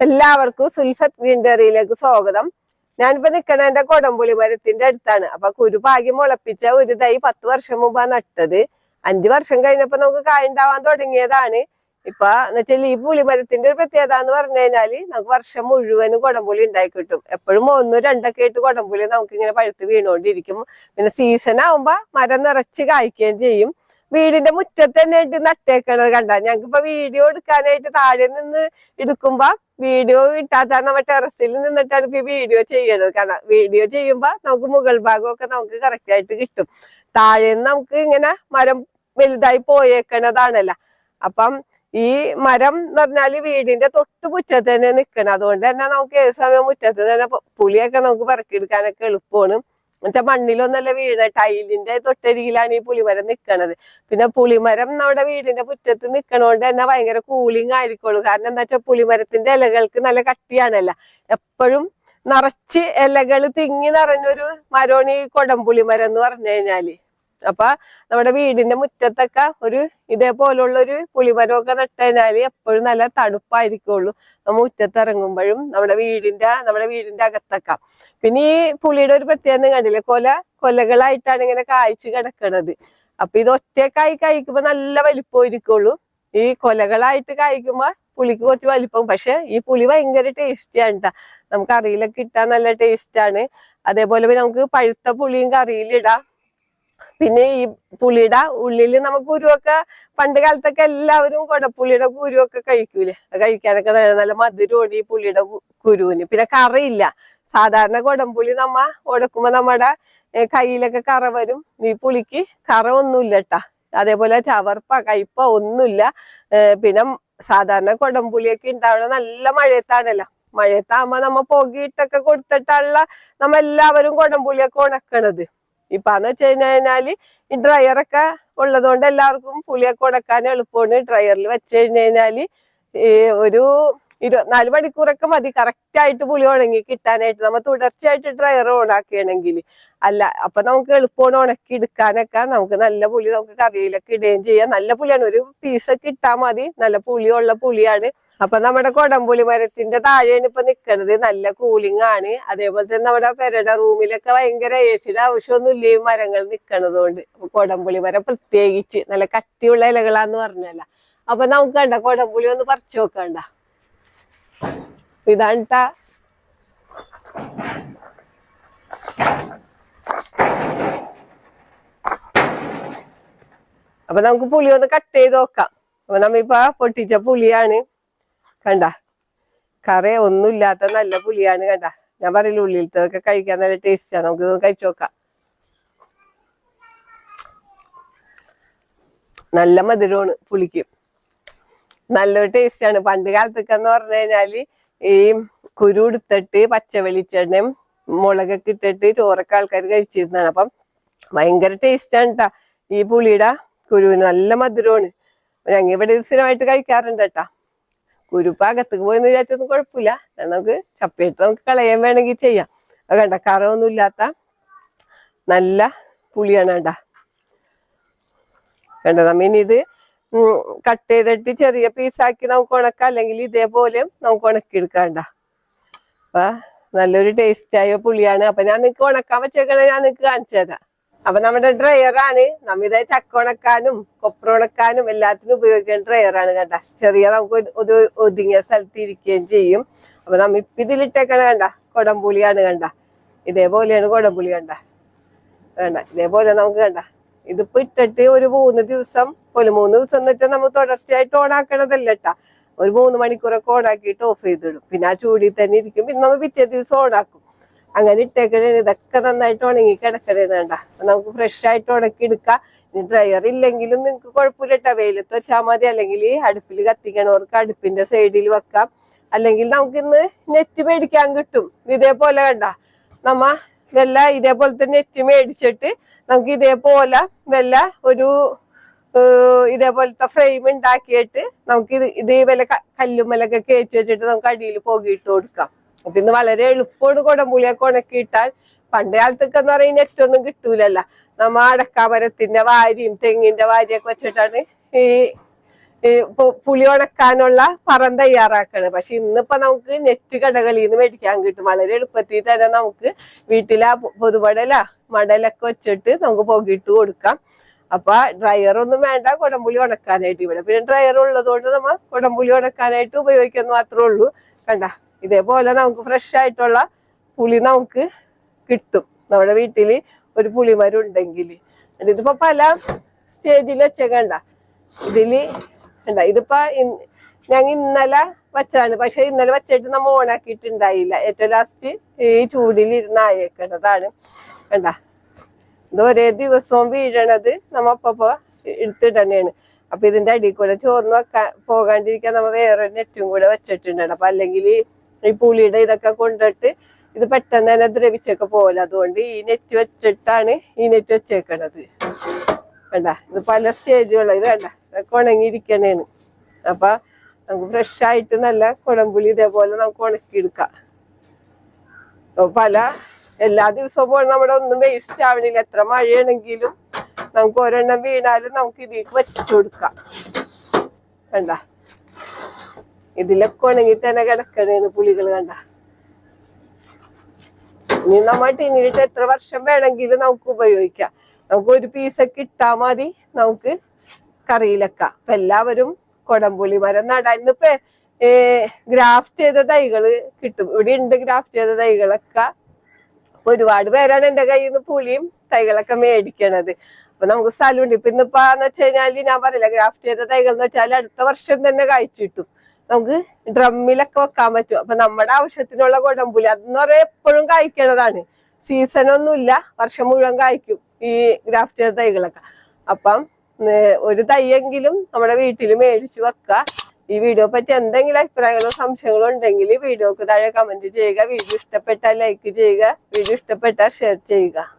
എല്ലാവർക്കും സുൽഫത്ത് ഗ്രീൻഡറിയിലേക്ക് സ്വാഗതം. ഞാനിപ്പോ നിക്കണ എന്റെ കൊടംപുളി മരത്തിന്റെ അടുത്താണ്. അപ്പൊ കുരു പാകി മുളപ്പിച്ച ഒരു തൈ പത്ത് വർഷം മുമ്പാണ് നട്ടത്. അഞ്ചു വർഷം കഴിഞ്ഞപ്പോ നമുക്ക് കായ ഉണ്ടാവാൻ തുടങ്ങിയതാണ്. ഇപ്പൊ എന്നുവെച്ചാൽ ഈ പുളിമരത്തിന്റെ ഒരു പ്രത്യേകത എന്ന് പറഞ്ഞു കഴിഞ്ഞാൽ നമുക്ക് വർഷം മുഴുവനും കൊടംപുളി ഉണ്ടായി കിട്ടും. എപ്പോഴും ഒന്നും രണ്ടൊക്കെ ആയിട്ട് കൊടംപുളി നമുക്ക് ഇങ്ങനെ പഴുത്ത് വീണുകൊണ്ടിരിക്കും പിന്നെ സീസൺ ആവുമ്പോ മരം നിറച്ച് കായ്ക്കുകയും ചെയ്യും. വീടിന്റെ മുറ്റത്ത് തന്നെ ആയിട്ട് നട്ടേക്കണത് കണ്ട. ഞങ്ങൾക്കിപ്പോ വീഡിയോ എടുക്കാനായിട്ട് താഴെ നിന്ന് എടുക്കുമ്പോ വീഡിയോ കിട്ടാത്ത നമ്മ ടെറസിൽ നിന്നിട്ടാണ് ഇപ്പൊ വീഡിയോ ചെയ്യണത് കാരണം വീഡിയോ ചെയ്യുമ്പോ നമുക്ക് മുകൾ ഭാഗമൊക്കെ നമുക്ക് കറക്റ്റ് ആയിട്ട് കിട്ടും. താഴെ നിന്ന് നമുക്ക് ഇങ്ങനെ മരം വലുതായി പോയേക്കണതാണല്ല. അപ്പം ഈ മരം എന്ന് പറഞ്ഞാൽ വീടിന്റെ തൊട്ട് മുറ്റത്ത് തന്നെ നിക്കണം അതുകൊണ്ട് തന്നെ നമുക്ക് ഏത് സമയം മുറ്റത്ത് തന്നെ പുളിയൊക്കെ നമുക്ക് പറക്കിയെടുക്കാനൊക്കെ എളുപ്പമാണ് മറ്റേ മണ്ണിലൊന്നല്ല വീണ ടൈലിന്റെ തൊട്ടരികിലാണ് ഈ പുളിമരം നിക്കണത്. പിന്നെ പുളിമരം നമ്മുടെ വീടിന്റെ മുറ്റത്ത് നിക്കണോണ്ട് തന്നെ ഭയങ്കര കൂളിംഗ് ആയിരിക്കുള്ളൂ. കാരണം എന്താ വെച്ചാൽ പുളിമരത്തിന്റെ ഇലകൾക്ക് നല്ല കട്ടിയാണല്ല. എപ്പോഴും നിറച്ച് ഇലകൾ തിങ്ങി നിറഞ്ഞൊരു മരമാണ് ഈ കൊടംപുളി മരം എന്ന് പറഞ്ഞു കഴിഞ്ഞാൽ. അപ്പൊ നമ്മുടെ വീടിന്റെ മുറ്റത്തൊക്കെ ഒരു ഇതേപോലുള്ള ഒരു പുളിമരമൊക്കെ നട്ടുകഴിഞ്ഞാൽ എപ്പോഴും നല്ല തണുപ്പായിരിക്കുള്ളൂ. നമ്മ മുറ്റത്ത് ഇറങ്ങുമ്പോഴും നമ്മുടെ വീടിന്റെ നമ്മുടെ വീടിന്റെ അകത്തൊക്കെ. പിന്നെ ഈ പുളിയുടെ ഒരു പ്രത്യേകത കണ്ടില്ലേ? കൊല കൊലകളായിട്ടാണ് ഇങ്ങനെ കായ്ച്ചു കിടക്കണത്. അപ്പൊ ഇത് ഒറ്റക്കായി കഴിക്കുമ്പോ നല്ല വലിപ്പമായിരിക്കുള്ളൂ. ഈ കൊലകളായിട്ട് കായ്ക്കുമ്പോ പുളിക്ക് കുറച്ച് വലിപ്പം. പക്ഷെ ഈ പുളി ഭയങ്കര ടേസ്റ്റിയാണ് ട്ടാ. നമുക്ക് അറിയിലൊക്കെ ഇട്ടാൻ നല്ല ടേസ്റ്റ് ആണ് അതേപോലെ നമുക്ക് പഴുത്ത പുളിയും കറിയിലിടാം. പിന്നെ ഈ പുളിയുടെ ഉള്ളിൽ നമ്മ കുരുവൊക്കെ പണ്ട് കാലത്തൊക്കെ എല്ലാവരും കൊടപ്പുളിയുടെ കുരുവൊക്കെ കഴിക്കൂലേ? കഴിക്കാനൊക്കെ നല്ല മധുരമാണ് ഈ പുളിയുടെ കുരുവിന്. പിന്നെ കറയില്ല. സാധാരണ കൊടംപുളി നമ്മ ഉടക്കുമ്പോ നമ്മുടെ കയ്യിലൊക്കെ കറ വരും. ഈ പുളിക്ക് കറ ഒന്നുമില്ല കേട്ടാ അതേപോലെ ചവർപ്പ കയ്പ ഒന്നുമില്ല പിന്നെ സാധാരണ കൊടംപുളിയൊക്കെ ഉണ്ടാവണ നല്ല മഴയത്താണല്ലോ. മഴയത്താകുമ്പോ നമ്മ പുകയിട്ടൊക്കെ കൊടുത്തിട്ടുള്ള നമ്മ എല്ലാവരും കൊടംപുളിയൊക്കെ ഉണക്കണത് ഇപ്പാന്ന് വെച്ച് കഴിഞ്ഞാൽ ഈ ഡ്രയറൊക്കെ ഉള്ളതുകൊണ്ട് എല്ലാവർക്കും പുളിയൊക്കെ ഉടക്കാൻ എളുപ്പമാണ്. ഡ്രയറിൽ വെച്ച് കഴിഞ്ഞ് കഴിഞ്ഞാൽ ഈ ഒരു ഇരുപത്തിനാല് മണിക്കൂറൊക്കെ മതി. കറക്റ്റ് ആയിട്ട് പുളി ഉണങ്ങി കിട്ടാനായിട്ട്. നമ്മൾ തുടർച്ചയായിട്ട് ഡ്രയർ ഓണാക്കുകയാണെങ്കിൽ അല്ല അപ്പൊ നമുക്ക് എളുപ്പമാണ് ഉണക്കി എടുക്കാനൊക്കെ. നമുക്ക് നല്ല പുളി നമുക്ക് കറിയിലൊക്കെ ഇടുകയും ചെയ്യാം. നല്ല പുളിയാണ്. ഒരു പീസൊക്കെ ഇട്ടാൽ മതി. നല്ല പുളിയുള്ള പുളിയാണ്. അപ്പൊ നമ്മുടെ കൊടംപുളി മരത്തിന്റെ താഴെയാണ് ഇപ്പൊ നിക്കണത്. നല്ല കൂളിംഗ് ആണ്. അതേപോലെ തന്നെ നമ്മുടെ പെരയുടെ റൂമിലൊക്കെ ഭയങ്കര എ സിയുടെ ആവശ്യമൊന്നും ഇല്ല ഈ മരങ്ങൾ നിക്കണത് കൊണ്ട് കൊടംപുളി മരം പ്രത്യേകിച്ച് നല്ല കട്ടിയുള്ള ഇലകളാന്ന് പറഞ്ഞല്ല. അപ്പൊ നമുക്ക് കണ്ട കൊടംപുളി ഒന്ന് പറിച്ചു നോക്കണ്ട. ഇതാണ് അപ്പൊ നമുക്ക് പുളി ഒന്ന് കട്ട് ചെയ്ത് നോക്കാം. അപ്പൊ നമ്മിപ്പോ പൊട്ടിച്ച പുളിയാണ്. കണ്ട? കറി ഒന്നുമില്ലാത്ത നല്ല പുളിയാണ് കണ്ട? ഞാൻ പറയില്ല ഉള്ളിലത്തൊക്കെ കഴിക്കാൻ നല്ല ടേസ്റ്റാണ് നമുക്ക് കഴിച്ചു നോക്കാം. നല്ല മധുരമാണ് പുളിക്ക്. നല്ലൊരു ടേസ്റ്റാണ് പണ്ട് കാലത്തൊക്കെ എന്ന് പറഞ്ഞു കഴിഞ്ഞാൽ ഈ കുരു എടുത്തിട്ട് പച്ച വെളിച്ചെണ്ണയും മുളകൊക്കെ ഇട്ടിട്ട് ചോറൊക്കെ ആൾക്കാർ കഴിച്ചിരുന്നതാണ്. അപ്പം ഭയങ്കര ടേസ്റ്റാണ് കേട്ടാ ഈ പുളിയുടെ കുരുവിന് നല്ല മധുരമാണ്. ഞങ്ങൾ ഇവിടെ സ്ഥിരമായിട്ട് കഴിക്കാറുണ്ട് കേട്ടാ കുരുപ്പ് അകത്തേക്ക് പോയെന്ന് വിചാരിച്ചൊന്നും കുഴപ്പമില്ല നമുക്ക് ചപ്പയിട്ട് നമുക്ക് കളയാൻ വേണമെങ്കിൽ ചെയ്യാം. അത് കണ്ട കറവൊന്നും ഇല്ലാത്ത നല്ല പുളിയാണ് കേട്ടാ കണ്ട നമ്മ ഇത് കട്ട് ചെയ്തിട്ട് ചെറിയ പീസാക്കി നമുക്ക് ഉണക്കാം. അല്ലെങ്കിൽ ഇതേപോലെ നമുക്ക് ഉണക്കി ഉണക്കിയെടുക്കാണ്ട അപ്പൊ നല്ലൊരു ടേസ്റ്റായ പുളിയാണ്. അപ്പൊ ഞാൻ നിങ്ങക്ക് ഉണക്കാൻ വെച്ചേക്കണ ഞാൻ നിങ്ങക്ക് കാണിച്ചു തരാം. അപ്പൊ നമ്മുടെ ഡ്രയറാണ് നമ്മ ഇതേ ചക്ക ഉണക്കാനും കൊപ്ര ഉണക്കാനും എല്ലാത്തിനും ഉപയോഗിക്കുന്ന ഡ്രയറാണ് കണ്ട ചെറിയ നമുക്ക് ഒരു- ഒരു ഒതുങ്ങിയ സ്ഥലത്ത് ഇരിക്കുകയും ചെയ്യും. അപ്പൊ നമ്മ ഇപ്പൊ ഇതിലിട്ടേക്കണ കണ്ട? കൊടംപുളിയാണ് കണ്ട. ഇതേപോലെയാണ് കൊടംപുളി കണ്ട. വേണ്ട ഇതേപോലെ നമുക്ക് കണ്ട. ഇതിപ്പോ ഇട്ടിട്ട് ഒരു മൂന്ന് ദിവസം ഒരു മൂന്ന് ദിവസം എന്നിട്ട് നമ്മൾ തുടർച്ചയായിട്ട് ഓണാക്കണതല്ല കേട്ടാ. ഒരു മൂന്ന് മണിക്കൂറൊക്കെ ഓണാക്കിയിട്ട് ഓഫ് ചെയ്തിടും. പിന്നെ ആ ചൂടിൽ തന്നെ ഇരിക്കും. പിന്നെ നമ്മൾ പിറ്റേ ദിവസം ഓണാക്കും. അങ്ങനെ ഇട്ടേക്കണേ. ഇതൊക്കെ നന്നായിട്ട് ഉണങ്ങി കിടക്കണേ വേണ്ട. നമുക്ക് ഫ്രഷ് ആയിട്ട് ഉണക്കി എടുക്കാം. ഇനി ഡ്രയർ ഇല്ലെങ്കിലും നിങ്ങൾക്ക് കുഴപ്പമില്ല കേട്ടോ വെയിലത്ത് വെച്ചാൽ മതി. അല്ലെങ്കിൽ അടുപ്പിൽ കത്തിക്കണവർക്ക് അടുപ്പിന്റെ സൈഡിൽ വെക്കാം. അല്ലെങ്കിൽ നമുക്ക് ഇന്ന് നെറ്റ് മേടിക്കാൻ കിട്ടും. ഇതേപോലെ കണ്ട. നമ്മ വല്ല ഇതേപോലത്തെ നെറ്റ് മേടിച്ചിട്ട് നമുക്ക് ഇതേപോലെ വെല്ല ഒരു ഇതേപോലത്തെ ഫ്രെയിം ഉണ്ടാക്കിയിട്ട് നമുക്ക് ഇത് ഇതേ വല്ല ക- കല്ലുമ്മലൊക്കെ കയറ്റി വെച്ചിട്ട് നമുക്ക് അടിയിൽ പോകിയിട്ട് കൊടുക്കാം. അപ്പൊ ഇന്ന് വളരെ എളുപ്പമാണ് കുടംപുളിയൊക്കെ ഉണക്കിയിട്ടാൽ. പണ്ട് കാലത്തൊക്കെ എന്ന് പറയുന്ന നെറ്റ് ഒന്നും കിട്ടൂലല്ല. നമ്മ അടക്കാമരത്തിന്റെ വാരിയും തെങ്ങിന്റെ വാരിയൊക്കെ വെച്ചിട്ടാണ് ഈ പുളി ഉണക്കാനുള്ള പറം തയ്യാറാക്കണത്. പക്ഷെ ഇന്നിപ്പോ നമുക്ക് നെറ്റ് കടകളിൽ നിന്ന് മേടിക്കാൻ കിട്ടും. വളരെ എളുപ്പത്തിൽ തന്നെ നമുക്ക് വീട്ടിലെ പൊതുപടല മടലൊക്കെ വെച്ചിട്ട് നമുക്ക് പുകയിട്ട് കൊടുക്കാം. അപ്പൊ ഡ്രയർ ഒന്നും വേണ്ട കുടംപുളി ഉണക്കാനായിട്ട്. ഇവിടെ പിന്നെ ഡ്രയർ ഉള്ളതുകൊണ്ട് നമ്മ കുടംപുളി ഉണക്കാനായിട്ട് ഉപയോഗിക്കുന്ന മാത്രമേ ഉള്ളൂ. കണ്ട? ഇതേപോലെ നമുക്ക് ഫ്രഷ് ആയിട്ടുള്ള പുളി നമുക്ക് കിട്ടും. നമ്മുടെ വീട്ടിൽ ഒരു പുളിമരം ഉണ്ടെങ്കിൽ ഇതിപ്പോ പല സ്റ്റേജിൽ വെച്ചേക്കണ്ട. ഇതിൽ കണ്ട ഇതിപ്പോ ഞങ്ങൾ ഇന്നലെ വെച്ചാണ് പക്ഷെ ഇന്നലെ വെച്ചിട്ട് നമ്മൾ ഓണാക്കിയിട്ടുണ്ടായില്ല ഏറ്റവും ലാസ്റ്റ് ഈ ചൂടിൽ ആയേക്കേണ്ടതാണ് കണ്ട ഇത് ഒരേ ദിവസവും വീഴണത് നമ്മ അപ്പപ്പോ എടുത്തിടണേണ്. അപ്പൊ ഇതിന്റെ അടിയിൽ കൂടെ ചോർന്ന് വെക്കാൻ പോകാണ്ടിരിക്കാൻ നമ്മ വേറെ നെറ്റും കൂടെ വെച്ചിട്ടുണ്ടാണ്. അപ്പൊ അല്ലെങ്കിൽ ഈ പുളിയുടെ ഇതൊക്കെ കൊണ്ടിട്ട് ഇത് പെട്ടെന്ന് തന്നെ ദ്രവിച്ചൊക്കെ പോലെ. അതുകൊണ്ട് ഈ നെറ്റ് വെച്ചിട്ടാണ് ഈ നെറ്റ് വെച്ചേക്കണത്. വേണ്ട ഇത് പല സ്റ്റേജുള്ള ഇത് വേണ്ട ഇതൊക്കെ ഉണങ്ങിയിരിക്കണേന്ന്. അപ്പൊ നമുക്ക് ഫ്രഷ് ആയിട്ട് നല്ല കുടംപുളി ഇതേപോലെ നമുക്ക് ഉണക്കിയെടുക്കാം. പല എല്ലാ ദിവസവും നമ്മുടെ ഒന്നും വേസ്റ്റ് ആവണില്ല. എത്ര മഴയാണെങ്കിലും നമുക്ക് ഒരെണ്ണം വീണാലും നമുക്ക് ഇതിലേക്ക് വെച്ചു കൊടുക്കാം കണ്ട? ഇതിലൊക്കെ ഉണങ്ങി തന്നെ കിടക്കണേന്ന് പുളികൾ കണ്ട. ഇനി നമ്മ ടിന്നിട്ട് എത്ര വർഷം വേണമെങ്കിലും നമുക്ക് ഉപയോഗിക്കാം. നമുക്ക് ഒരു പീസൊക്കെ ഇട്ടാ മതി. നമുക്ക് കറിയിലൊക്കെ അപ്പൊ എല്ലാവരും കൊടംപുളി മരം നടാൻ ഇന്നിപ്പോ ഗ്രാഫ്റ്റ് ചെയ്ത തൈകൾ കിട്ടും. ഇവിടെ ഉണ്ട് ഗ്രാഫ്റ്റ് ചെയ്ത തൈകളൊക്കെ. ഒരുപാട് പേരാണ് എന്റെ കയ്യിൽ നിന്ന് പുളിയും തൈകളൊക്കെ മേടിക്കണത്. അപ്പൊ നമുക്ക് സ്ഥലമുണ്ട് ഇപ്പൊ ഇന്നിപ്പോ എന്ന് വെച്ച് കഴിഞ്ഞാൽ ഞാൻ പറയില്ല ഗ്രാഫ്റ്റ് ചെയ്ത തൈകൾ എന്ന് വെച്ചാൽ അടുത്ത വർഷം തന്നെ കായ്ച്ചു കിട്ടും. നമുക്ക് ഡ്രമ്മിലൊക്കെ വെക്കാൻ പറ്റും. അപ്പൊ നമ്മുടെ ആവശ്യത്തിനുള്ള കൊടമ്പുലി അതെന്ന് പറയാൻ എപ്പോഴും കായ്ക്കണതാണ് സീസൺ ഒന്നുമില്ല വർഷം മുഴുവൻ കായ്ക്കും ഈ ഗ്രാഫ്റ്റ് ചെയ്ത തൈകളൊക്കെ. അപ്പം ഒരു തൈയെങ്കിലും നമ്മുടെ വീട്ടിൽ മേടിച്ചു വെക്കുക ഈ വീഡിയോ പറ്റി എന്തെങ്കിലും അഭിപ്രായങ്ങളോ സംശയങ്ങളോ ഉണ്ടെങ്കിൽ വീഡിയോക്ക് താഴെ കമന്റ് ചെയ്യുക. വീഡിയോ ഇഷ്ടപ്പെട്ടാൽ ലൈക്ക് ചെയ്യുക. വീഡിയോ ഇഷ്ടപ്പെട്ടാൽ ഷെയർ ചെയ്യുക.